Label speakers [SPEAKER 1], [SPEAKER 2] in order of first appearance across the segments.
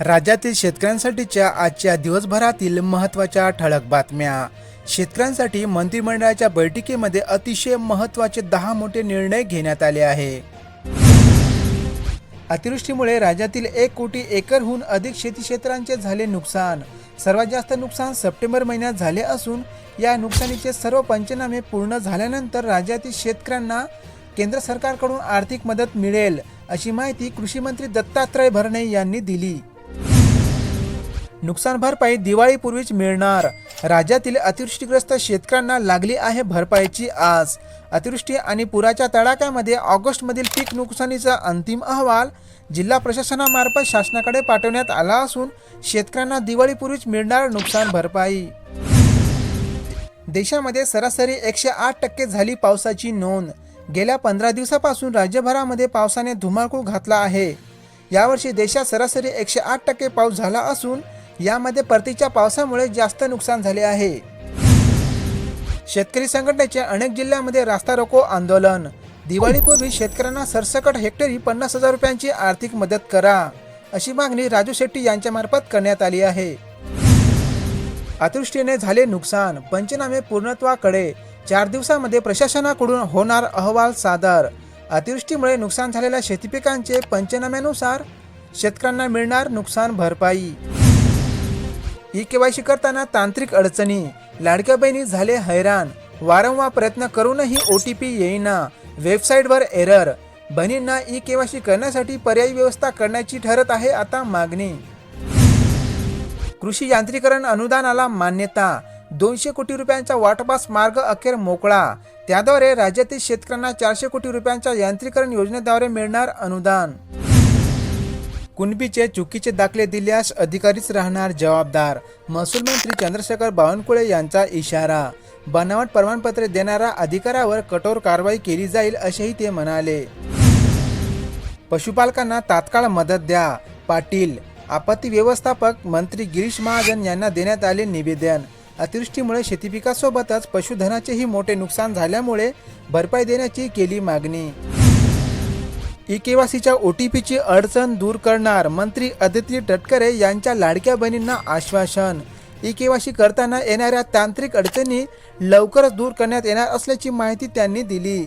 [SPEAKER 1] राज्यातील शेतकऱ्यांसाठीच्या आजच्या दिवसभरातील महत्त्वाच्या ठळक बातम्या. शेतकऱ्यांसाठी मंत्रिमंडळाच्या बैठकीमध्ये अतिशय महत्त्वाचे दहा मोठे निर्णय घेण्यात आले आहे. अतिवृष्टीमुळे राज्यातील एक कोटी एकरहून अधिक शेती क्षेत्रांचे झाले नुकसान. सर्वात जास्त नुकसान सप्टेंबर महिन्यात झाले असून या नुकसानीचे सर्व पंचनामे पूर्ण झाल्यानंतर राज्यातील शेतकऱ्यांना केंद्र सरकारकडून आर्थिक मदत मिळेल अशी माहिती कृषी मंत्री दत्तात्रय भरणे यांनी दिली. नुकसान भरपाई दिवाळीपूर्वीच मिळणार. राज्यातील अतिवृष्टीग्रस्त शेतकऱ्यांना लागली आहे भरपाईची आस. अतिवृष्टी आणि पुराच्या तडाख्यामध्ये ऑगस्टमधील पीक नुकसानीचा अंतिम अहवाल जिल्हा प्रशासनामार्फत शासनाकडे पाठवण्यात आला असून शेतकऱ्यांना दिवाळीपूर्वीच मिळणार नुकसान भरपाई. देशामध्ये सरासरी एकशे आठ टक्के झाली पावसाची नोंद. गेल्या पंधरा दिवसापासून राज्यभरामध्ये पावसाने धुमाकूळ घातला आहे. यावर्षी देशात सरासरी एकशे आठ टक्के पाऊस झाला असून यामध्ये परतीच्या पावसामुळे जास्त नुकसान झाले आहे. शेतकरी संघटनेचे अनेक जिल्ह्यांमध्ये रास्ता रोको आंदोलन. दिवाळीपूर्वी शेतकऱ्यांना सरसकट हेक्टरी पन्नास हजार रुपयांची आर्थिक मदत करा अशी मागणी राजू शेट्टी यांच्यामार्फत करण्यात आली आहे. अतिवृष्टीने झाले नुकसान पंचनामे पूर्णत्वाकडे चार दिवसामध्ये प्रशासनाकडून होणार अहवाल सादर. अतिवृष्टीमुळे नुकसान झालेल्या शेतीपिकांचे पंचनाम्यानुसार शेतकऱ्यांना मिळणार नुकसान भरपाई. ई केवायसी करताना तांत्रिक अडचणी. लाडक्या बहिणी झाले हैराण. वारंवार प्रयत्न करूनही ओ टी पी येईना. वेबसाईटवर एरर. बहिणींना ई केवायसी करण्यासाठी पर्यायी व्यवस्था करण्याची ठरत आहे आता मागणी. कृषी यांत्रिकरण अनुदानाला मान्यता. दोनशे कोटी रुपयांचा वाटपास मार्ग अखेर मोकळा. त्याद्वारे राज्यातील शेतकऱ्यांना चारशे कोटी रुपयांच्या यांत्रिकरण योजनेद्वारे मिळणार अनुदान. कुणबीचे चुकीचे दाखले दिल्यास अधिकारीच राहणार जबाबदार. महसूल मंत्री चंद्रशेखर बावनकुळे यांचा इशारा. बनावट प्रमाणपत्रे देणाऱ्या अधिकाऱ्यावर कठोर कारवाई केली जाईल असेही ते म्हणाले. पशुपालकांना तात्काळ मदत द्या. पाटील आपत्ती व्यवस्थापक मंत्री गिरीश महाजन यांना देण्यात आले निवेदन. अतिवृष्टीमुळे शेतीपिकासोबतच पशुधनाचेही मोठे नुकसान झाल्यामुळे भरपाई देण्याची केली मागणी. ई केवासीच्या ओ टी पीची अडचण दूर करणार मंत्री आदित्य तटकरे यांच्या लाडक्या बहिणींना आश्वासन. ई केवासी करताना येणाऱ्या तांत्रिक अडचणी लवकरच दूर करण्यात येणार असल्याची माहिती त्यांनी दिली.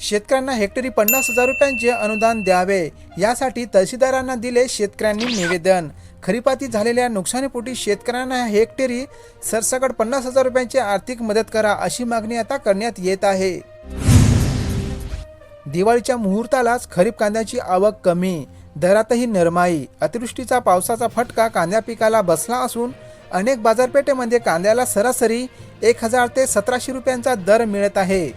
[SPEAKER 1] शेतकऱ्यांना हेक्टरी पन्नास हजार रुपयांचे अनुदान द्यावे यासाठी तहसीलदारांना दिले शेतकऱ्यांनी निवेदन. खरीपाती झालेल्या नुकसानीपोटी शेतकऱ्यांना हेक्टरी सरसकट पन्नास हजार रुपयांची आर्थिक मदत करा अशी मागणी आता करण्यात येत आहे. दिवाळीच्या मुहूर्तालाच खरीप कांद्याची आवक कमी दरातही नरमाई अतिवृष्टीचा पावसाचा फटका कांद्या पिकाला बसला असून अनेक बाजारपेठेमध्ये कांद्याला सरासरी एक हजार ते सतराशे रुपयांचा दर मिळत आहे.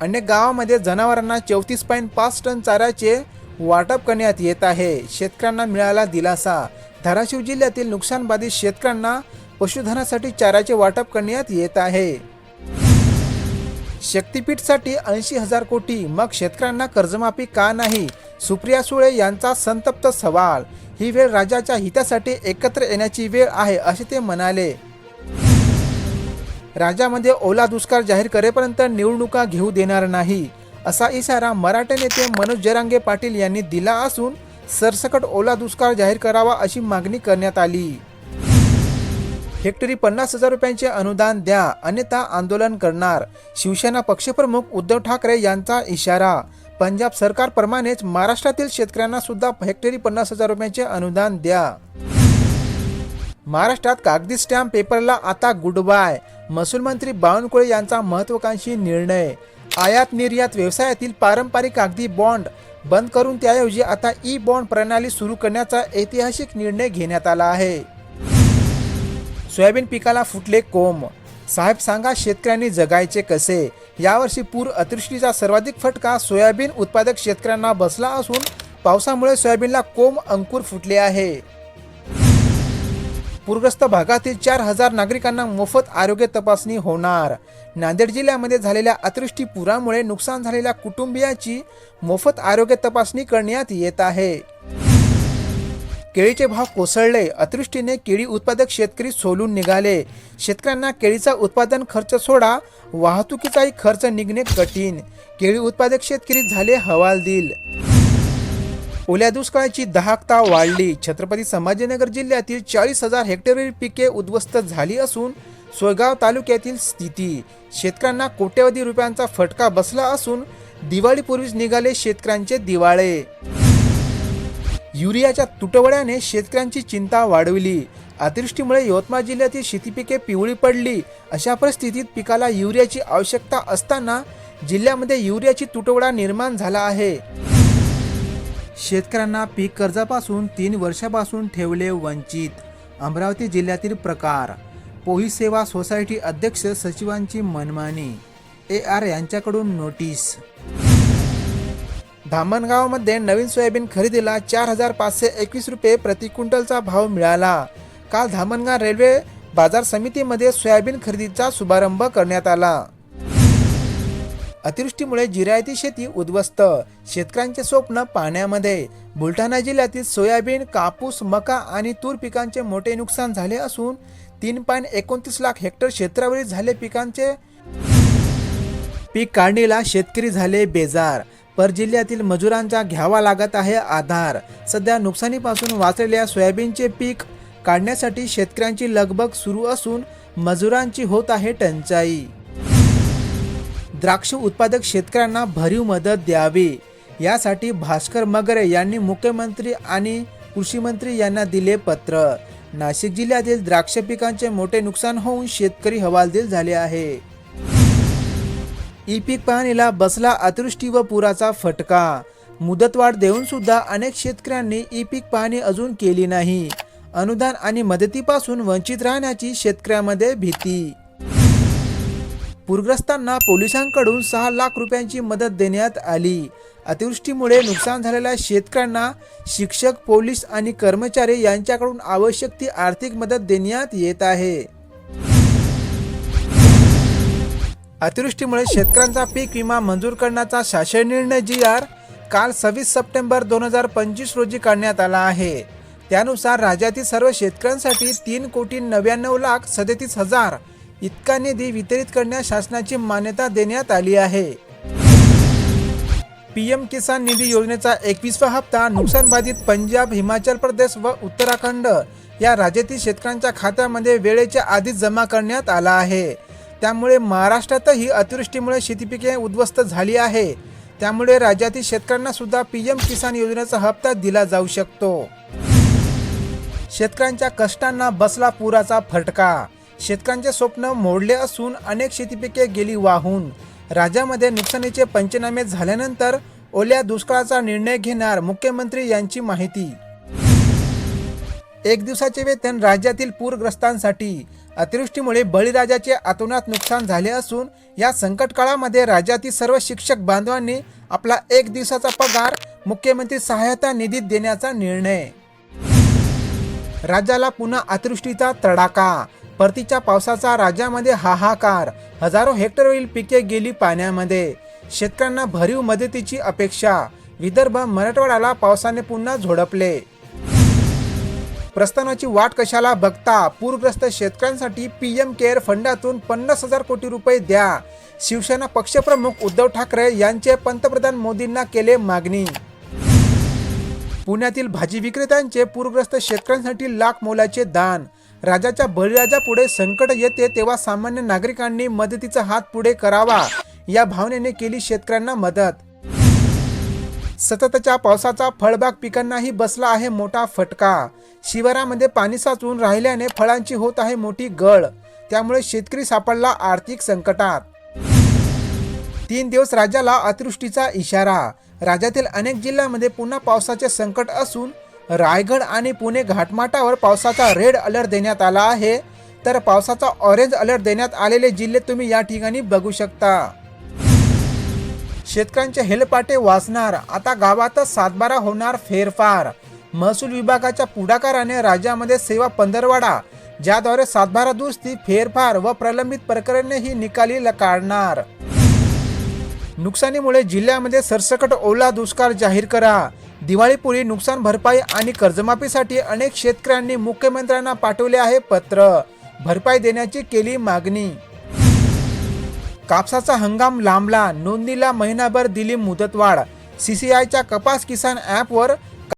[SPEAKER 1] अनेक गावामध्ये जनावरांना चौतीस पॉईंट पाच टन चाऱ्याचे वाटप करण्यात येत आहे. शेतकऱ्यांना मिळाला दिलासा. धाराशिव जिल्ह्यातील नुकसानबाधित शेतकऱ्यांना पशुधनासाठी चाऱ्याचे वाटप करण्यात येत आहे. शक्तीपीठसाठी ऐंशी हजार कोटी. मग शेतकऱ्यांना कर्जमाफी का नाही? सुप्रिया सुळे यांचा संतप्त सवाल. ही वेळ राज्याच्या हितासाठी एकत्र येण्याची वेळ आहे असे ते म्हणाले. राज्यामध्ये ओला दुष्काळ जाहीर करेपर्यंत निवडणुका घेऊ देणार नाही असा इशारा मराठा नेते मनोज जरांगे पाटील यांनी दिला असून सरसकट ओला दुष्काळ जाहीर करावा अशी मागणी करण्यात आली. हेक्टरी पन्नास हजार रुपयांचे अनुदान द्या अन्यथा आंदोलन करणार. शिवसेना पक्षप्रमुख उद्धव ठाकरे यांचा इशारा. पंजाब सरकारप्रमाणेच महाराष्ट्रातील शेतकऱ्यांना सुद्धा हेक्टरी पन्नास हजार रुपयांचे अनुदान द्या. महाराष्ट्रात कागदी स्टॅम्प पेपरला आता गुड बाय. महसूल मंत्री बावनकुळे यांचा महत्वाकांक्षी निर्णय. आयात निर्यात व्यवसायातील पारंपरिक कागदी बॉन्ड बंद करून त्याऐवजी आता ई बॉन्ड प्रणाली सुरू करण्याचा ऐतिहासिक निर्णय घेण्यात आला आहे. सोयाबीन पिकाला फुटले कोंब. साहेब सांगा शेतकऱ्यांनी जगायचे कसे? यावर्षी पूर अतिवृष्टीचा सर्वाधिक फटका सोयाबीन उत्पादक शेतकऱ्यांना बसला असून पावसामुळे सोयाबीनला कोंब अंकुर फुटले आहे. पूरग्रस्त भागातील चार हजार नागरिकांना मोफत आरोग्य तपासणी होणार. नांदेड जिल्ह्यामध्ये झालेल्या अतिवृष्टी पुरामुळे नुकसान झालेल्या कुटुंबियाची मोफत आरोग्य तपासणी करण्यात येत आहे. केळीचे भाव कोसळले. अतिवृष्टीने केळी उत्पादक शेतकरी सोलून निघाले. शेतकऱ्यांना केळीचा उत्पादन खर्च सोडा वाहतुकीचाही खर्च निघणे कठीण. केळी उत्पादक शेतकरी झाले हवालदिल. ओल्या दुष्काळाची दहाकता वाढली. छत्रपती संभाजीनगर जिल्ह्यातील चाळीस हजार हेक्टरवरील पिके उद्ध्वस्त झाली असून सोयगाव तालुक्यातील स्थिती. शेतकऱ्यांना कोट्यवधी रुपयांचा फटका बसला असून दिवाळीपूर्वीच निघाले शेतकऱ्यांचे दिवाळे. युरियाच्या तुटवड्याने शेतकऱ्यांची चिंता वाढवली. अतिवृष्टीमुळे यवतमाळ जिल्ह्यातील शेतीपिके पिवळी पडली. अशा परिस्थितीत पिकाला युरियाची आवश्यकता असताना जिल्ह्यामध्ये युरियाची तुटवडा निर्माण झाला आहे. शेतकऱ्यांना पीक कर्जापासून तीन वर्षापासून ठेवले वंचित. अमरावती जिल्ह्यातील प्रकार. पोही सेवा सोसायटी अध्यक्ष सचिवांची मनमानी. ए आर यांच्याकडून नोटीस धामणगावमध्ये नवीन सोयाबीन खरेदीला चार हजार पाचशे एकवीस रुपये प्रति क्विंटलचा भाव मिळाला. काल धामणगाव रेल्वे बाजार समितीमध्ये सोयाबीन खरेदीचा शुभारंभ करण्यात आला. अतिवृष्टीमुळे जिरायती शेती उद्ध्वस्त. शेतकऱ्यांचे स्वप्न पाण्यामध्ये बुलढाणा जिल्ह्यातील सोयाबीन कापूस मका आणि तूर पिकांचे मोठे नुकसान झाले असून तीन पॉईंट एकोणतीस लाख हेक्टर क्षेत्रावरील झाले पिकांचे पीक काढणीला शेतकरी झाले बेजार. पर जिल्ह्यातील मजुरांचा घ्यावा लागत आहे आधार. सध्या नुकसानीपासून वाचलेल्या सोयाबीनचे पीक काढण्यासाठी शेतकऱ्यांची लगबग सुरू असून मजुरांची होत आहे टंचाई. द्राक्ष उत्पादक शेतकऱ्यांना भरीव मदत द्यावी. यासाठी भास्कर मगरे यांनी मुख्यमंत्री आणि कृषी मंत्री यांना दिले पत्र. नाशिक जिल्ह्यातील द्राक्ष पिकांचे मोठे नुकसान होऊन शेतकरी हवालदिल झाले आहे. ई पीक पाहणीला बसला अतिवृष्टी व पुराचा फटका. मुदतवाढ देऊन सुद्धा अनेक शेतकऱ्यांनी ई पीक पाहणी अजून केली नाही. अनुदान आणि मदतीपासून वंचित राहण्याची शेतकऱ्यामध्ये भीती. पूरग्रस्तांना पोलिसांकडून सहा लाख रुपयांची मदत देण्यात आली. अतिवृष्टीमुळे नुकसान झालेल्या शेतकऱ्यांना शिक्षक पोलीस आणि कर्मचारी यांच्याकडून आवश्यक ती आर्थिक मदत देण्यात येत आहे. अतिवृष्टीमुळे शेतकऱ्यांचा पीक विमा मंजूर करण्याचा शासन निर्णय जी आर काल सव्वीस सप्टेंबर दोन हजार पंचवीस रोजी काढण्यात आला आहे. त्यानुसार राज्यातील सर्व शेतकऱ्यांसाठी तीन कोटी नव्याण्णव लाख सदतीस हजार इतका निधी वितरित करण्यास शासनाची मान्यता देण्यात आली आहे. पीएम किसान निधी योजनेचा एकवीसवा हप्ता नुकसानबाधित पंजाब हिमाचल प्रदेश व उत्तराखंड या राज्यातील शेतकऱ्यांच्या खात्यामध्ये वेळेच्या आधीच जमा करण्यात आला आहे. त्यामुळे महाराष्ट्रातही अतिवृष्टीमुळे शेतीपिके उद्ध्वस्त झाली आहे. त्यामुळे राज्यातील शेतकऱ्यांना सुद्धा पीएम किसान योजनेचा हप्ता दिला जाऊ शकतो. शेतकऱ्यांच्या कष्टांना बसला पुराचा फटका. शेतकऱ्यांचे स्वप्न मोडले असून अनेक शेतीपिके गेली वाहून. राज्यामध्ये नुकसानीचे पंचनामे झाल्यानंतर ओल्या दुष्काळाचा निर्णय घेणार मुख्यमंत्री यांची माहिती. एक दिवसाचे वेतन राज्यातील पूरग्रस्तांसाठी. अतिवृष्टीमुळे बळीराजाचे अतोनात नुकसान झाले असून या संकट काळामध्ये राज्यातील सर्व शिक्षक बांधवांनी आपला एक दिवसाचा पगार मुख्यमंत्री सहायता निधीत देण्याचा निर्णय. राज्याला पुन्हा अतिवृष्टीचा तडाखा. परतीच्या पावसाचा राज्यामध्ये हाहाकार. हजारो हेक्टरवरील पिके गेली पाण्यामध्ये. शेतकऱ्यांना भरीव मदतीची अपेक्षा. विदर्भ मराठवाड्याला पावसाने पुन्हा झोडपले. प्रस्थानाची वाट कशाला बघता? पूरग्रस्त शेतकऱ्यांसाठी पीएम केअर फंडातून पन्नास हजार कोटी रुपये द्या. शिवसेना पक्षप्रमुख उद्धव ठाकरे यांचे पंतप्रधान मोदींना केले मागणी. पुण्यातील भाजी विक्रेत्यांचे पूरग्रस्त शेतकऱ्यांसाठी लाख मोलाचे दान. राजाच्या बळीराजा पुढे संकट येते तेव्हा सामान्य नागरिकांनी मदतीचा हात पुढे करावा. या भावनेने केली शेतकऱ्यांना मदत. सततच्या पावसाचा फळबाग पिकांनाही बसला आहे मोठा फटका. शिवारामध्ये पाणी साचून राहिल्याने फळांची होत आहे मोठी गळ. त्यामुळे शेतकरी सापडला आर्थिक संकटात. तीन दिवस राज्याला अतिवृष्टीचा इशारा. राज्यातील अनेक जिल्ह्यांमध्ये पुन्हा पावसाचे संकट असून रायगड आणि पुणे घाटमाटावर पावसाचा रेड अलर्ट देण्यात आला आहे. तर पावसाचा ऑरेंज अलर्ट देण्यात आलेले जिल्हे तुम्ही या ठिकाणी बघू शकता. शेतकऱ्यांचे हेलपाटे वाचणार. आता गावातच सातबारा होणार फेरफार. महसूल विभागाच्या पुढाकाराने राज्यामध्ये सेवा पंधरवाडा. ज्याद्वारे सातबारा दुरुस्ती फेरफार व प्रलंबित प्रकरणेही निकाली ल- काढणार. नुकसानीमुळे जिल्ह्यामध्ये सरसकट ओला दुष्काळ जाहीर करा. दिवाळीपूर्वी नुकसान भरपाई आणि कर्जमाफीसाठी अनेक शेतकऱ्यांनी मुख्यमंत्र्यांना पाठवले आहे पत्र. भरपाई देण्याची केली मागणी. कापसाचा हंगाम लांबला नोंदणीला महिनाभर दिली मुदतवाढ. सीसीआयच्या कपास किसान ॲपवर